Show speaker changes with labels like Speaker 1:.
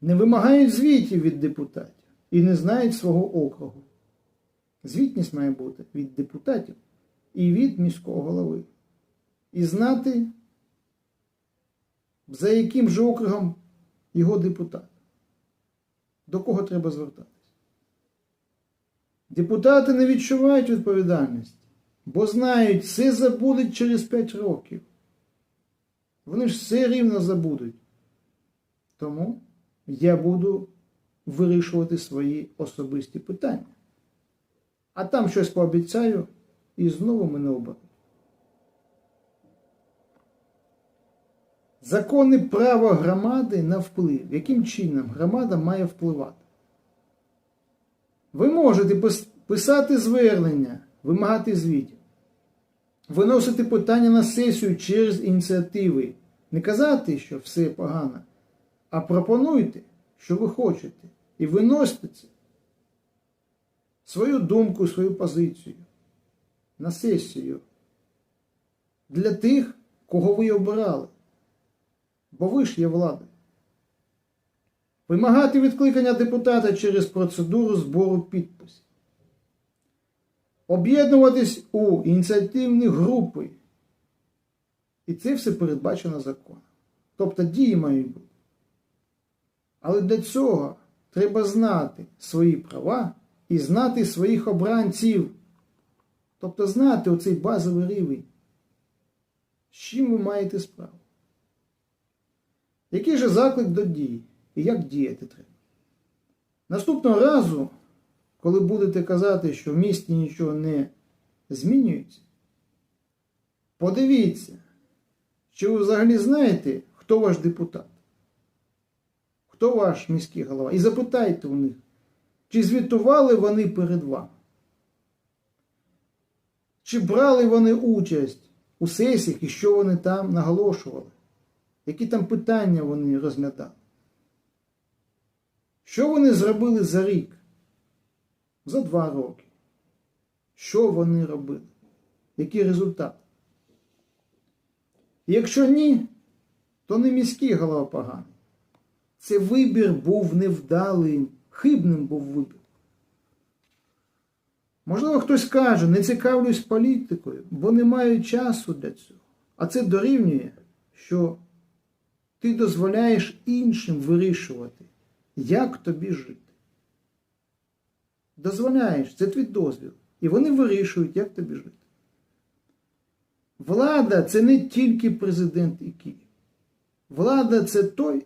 Speaker 1: не вимагають звітів від депутатів і не знають свого округу. Звітність має бути від депутатів і від міського голови. І знати, за яким же округом його депутат. До кого треба звертатись. Депутати не відчувають відповідальності, бо знають, все забудуть через 5 років. Вони ж все рівно забудуть. Тому я буду вирішувати свої особисті питання. А там щось пообіцяю і знову мене оберуть. Законне право громади на вплив. Яким чином громада має впливати? Ви можете писати звернення, вимагати звітів, виносити питання на сесію через ініціативи. Не казати, що все погано, а пропонуйте, що ви хочете, і виносите це. Свою думку, свою позицію на сесію для тих, кого ви обирали. Бо ви ж є влада. Вимагати відкликання депутата через процедуру збору підписів. Об'єднуватись у ініціативні групи. І це все передбачено законом. Тобто дії мають бути. Але для цього треба знати свої права і знати своїх обранців. Тобто знати оцей базовий рівень. З чим ви маєте справу? Який же заклик до дії і як діяти треба? Наступного разу, коли будете казати, що в місті нічого не змінюється, подивіться, чи ви взагалі знаєте, хто ваш депутат, хто ваш міський голова, і запитайте у них, чи звітували вони перед вами, чи брали вони участь у сесіях і що вони там наголошували. Які там питання вони розглядали? Що вони зробили за рік? За два роки? Що вони робили? Який результат? Якщо ні, то не міський голова поганий. Це вибір був невдалим, хибним був вибір. Можливо, хтось каже, не цікавлюсь політикою, бо не маю часу для цього. А це дорівнює, що ти дозволяєш іншим вирішувати, як тобі жити. Дозволяєш, це твій дозвіл. І вони вирішують, як тобі жити. Влада це не тільки президент і Київ. Влада це той,